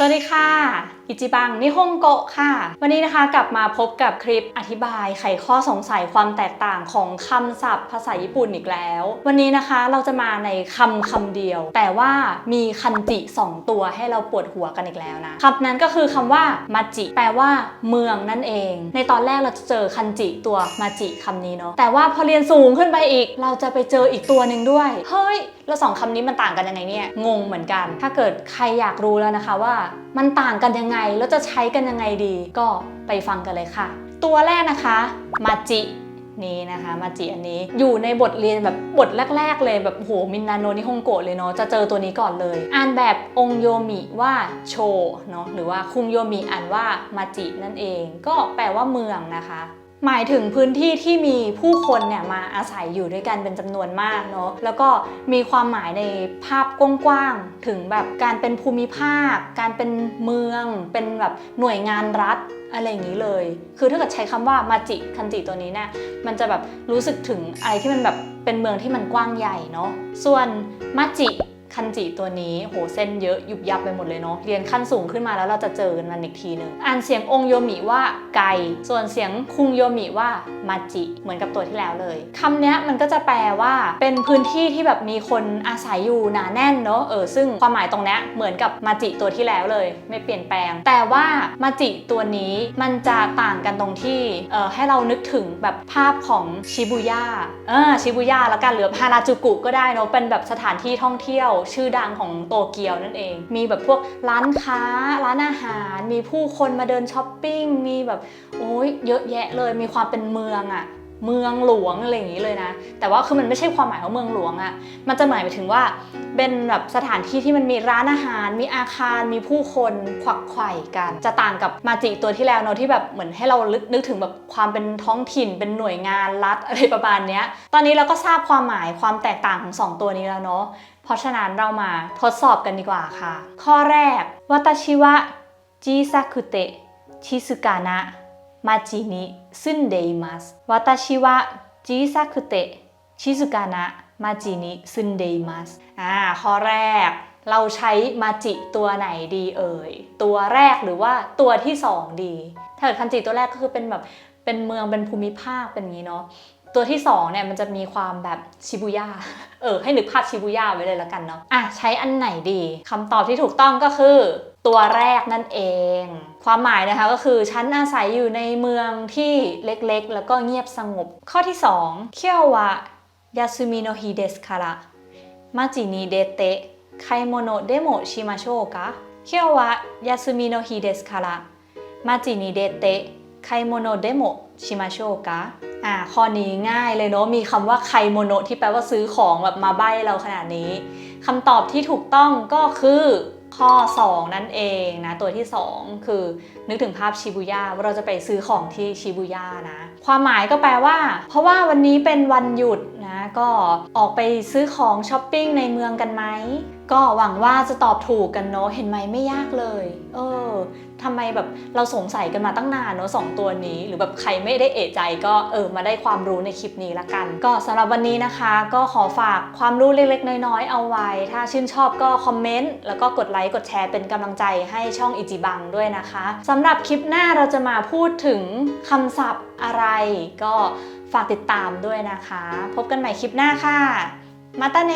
สวัสดีค่ะ อิจิบังนิฮงโกะค่ะ วันนี้นะคะกลับมาพบกับคลิปอธิบายไขข้อสงสัยความแตกต่างของคำศัพท์ภาษาญี่ปุ่นอีกแล้ว วันนี้นะคะเราจะมาในคำคำเดียว แต่ว่ามีคันจิ 2 ตัวให้เราปวดหัวกันอีกแล้วนะคำนั้นก็คือคำว่ามาจิ แปลว่าเมืองนั่นเอง ในตอนแรกเราจะเจอคันจิตัวมาจิคำนี้เนาะแต่ว่าพอเรียนสูงขึ้นไปอีก เราจะไปเจออีกตัวหนึ่งด้วยเฮ้ยแล้วสองคำนี้มันต่างกันยังไงเนี่ยงงเหมือนกัน ถ้าเกิดใครอยากรู้แล้วนะคะว่า มันต่างกันยังไง แล้วจะใช้กันยังไงดี ก็ไปฟังกันเลยค่ะ ตัวแรกนะคะมาจินี่นะคะมาจิอันนี้อยู่ในบทเรียนแบบบทแรก ๆ เลยแบบโหมินนาโนนิฮงโกะเลยเนาะจะเจอตัวนี้ก่อนเลย อ่านแบบองโยมิว่าโชเนาะหรือว่าคุงโยมิอ่านว่ามาจินั่นเอง ก็แปลว่าเมืองนะคะ หมายถึงพื้นที่ที่มีผู้คนเนี่ยมาอาศัยอยู่ด้วยกันเป็นจำนวนมากเนาะแล้วก็มีความหมายในภาพกว้างๆถึงแบบการเป็นภูมิภาค การเป็นเมือง เป็นแบบหน่วยงานรัฐอะไรอย่างนี้เลย คือถ้าเกิดใช้คำว่ามาจิคันจิตัวนี้เนี่ยมันจะแบบรู้สึกถึงอะไรที่มันแบบเป็นเมืองที่มันกว้างใหญ่เนาะส่วนมาจิ คันจิตัวนี้โหเส้นเยอะยุบยับไปหมดเลยเนาะเรียนขั้นสูงขึ้นมาแล้วเราจะเจอกันมันอีกทีหนึ่งอ่านเสียงองโยมิว่าไกส่วนเสียงคุงโยมิว่ามาจิเหมือนกับตัวที่แล้วเลยคำนี้มันก็จะแปลว่าเป็นพื้นที่ที่แบบมีคนอาศัยอยู่หนาแน่นเนาะเออซึ่งความหมายตรงนี้เหมือนกับมาจิตัวที่แล้วเลย ไม่เปลี่ยนแปลง แต่ว่ามาจิตัวนี้มันจะต่างกันตรงที่เออให้เรานึกถึงแบบภาพของชิบุย่าเออชิบุย่าแล้วกันหรือฮาราจูกุก็ได้เนาะเป็นแบบสถานที่ท่องเที่ยวชื่อดังของโตเกียวนั่นเอง มีแบบพวกร้านค้า ร้านอาหาร มีผู้คนมาเดินช้อปปิ้ง มีแบบโอ้ยเยอะแยะเลย มีความเป็นเมืองอะ เมืองหลวงอะไรอย่างนี้เลยนะ แต่ว่าคือมันไม่ใช่ความหมายของเมืองหลวงอะมันจะหมายไปถึงว่าเป็นแบบสถานที่ที่มันมีร้านอาหาร มีอาคาร มีผู้คนขวักไขว่กัน จะต่างกับมาจิตัวที่แล้วเนอะที่แบบเหมือนให้เราลึกนึกถึงแบบความเป็นท้องถิ่น เป็นหน่วยงานรัฐอะไรประมาณเนี้ยตอนนี้เราก็ทราบความหมายความแตกต่างของสองตัวนี้แล้วเนาะ เพราะฉะนั้นเรามาทดสอบกันดีกว่าค่ะ ข้อแรกวาตชิวะจิซาคุเตะชิสุกานะ มาจินิซึนเดอิมัสวาตาชิวะจิซาคุเตชิสุกานะมาจินิซึนเดอิมัสอ่าข้อแรก เราใช้มาจิตัวไหนดีเอ่ย ตัวแรกหรือว่าตัวที่สองดี ถ้าเกิดคันจิตัวแรกก็คือเป็นแบบเป็นเมืองเป็นภูมิภาคเป็นอย่างนี้เนาะตัวที่สองเนี่ยมันจะมีความแบบชิบุย่า เออให้นึกภาพชิบุย่าไว้เลยแล้วกันเนาะ อะใช้อันไหนดีคำตอบที่ถูกต้องก็คือ ตัวแรกนั่นเอง ความหมายนะคะก็คือฉันอาศัยอยู่ในเมืองที่เล็กๆ แล้วก็เงียบสงบ ข้อที่2เคียววะยาซุมิโนฮิเดสคาระมาจินิเดเตะไคโมโนเดโมชิมาโชกะเคียววะยาซุมิโนฮิเดสคาระมาจินิเดเตะไคโมโนเดโมชิมาโชกะอ่าข้อนี้ง่ายเลยเนาะมีคำว่าไคโมโนที่แปลว่าซื้อของแบบมาใบ้เราขนาดนี้คำตอบที่ถูกต้องก็คือ ข้อ 2 นั่นเองนะ ตัวที่ 2 คือนึกถึงภาพชิบูย่าว่าเราจะไปซื้อของที่ชิบูย่านะ ความหมายก็แปลว่า เพราะว่าวันนี้เป็นวันหยุดนะ ก็ออกไปซื้อของช้อปปิ้งในเมืองกันไหม ก็หวังว่าจะตอบถูกกันเนาะเห็นไหมไม่ยากเลย เออทำไมแบบเราสงสัยกันมาตั้งนานเนอะสองตัวนี้ หรือแบบใครไม่ได้เอะใจก็เออมาได้ความรู้ในคลิปนี้ละกัน ก็สำหรับวันนี้นะคะ ก็ขอฝากความรู้เล็กๆ น้อยๆ เอาไว้ ถ้าชื่นชอบก็คอมเมนต์แล้วก็กดไลค์กดแชร์เป็นกำลังใจให้ช่องอิจิบังด้วยนะคะสำหรับคลิปหน้าเราจะมาพูดถึงคำศัพท์อะไร ก็ฝากติดตามด้วยนะคะ พบกันใหม่คลิปหน้าค่ะมาตาเน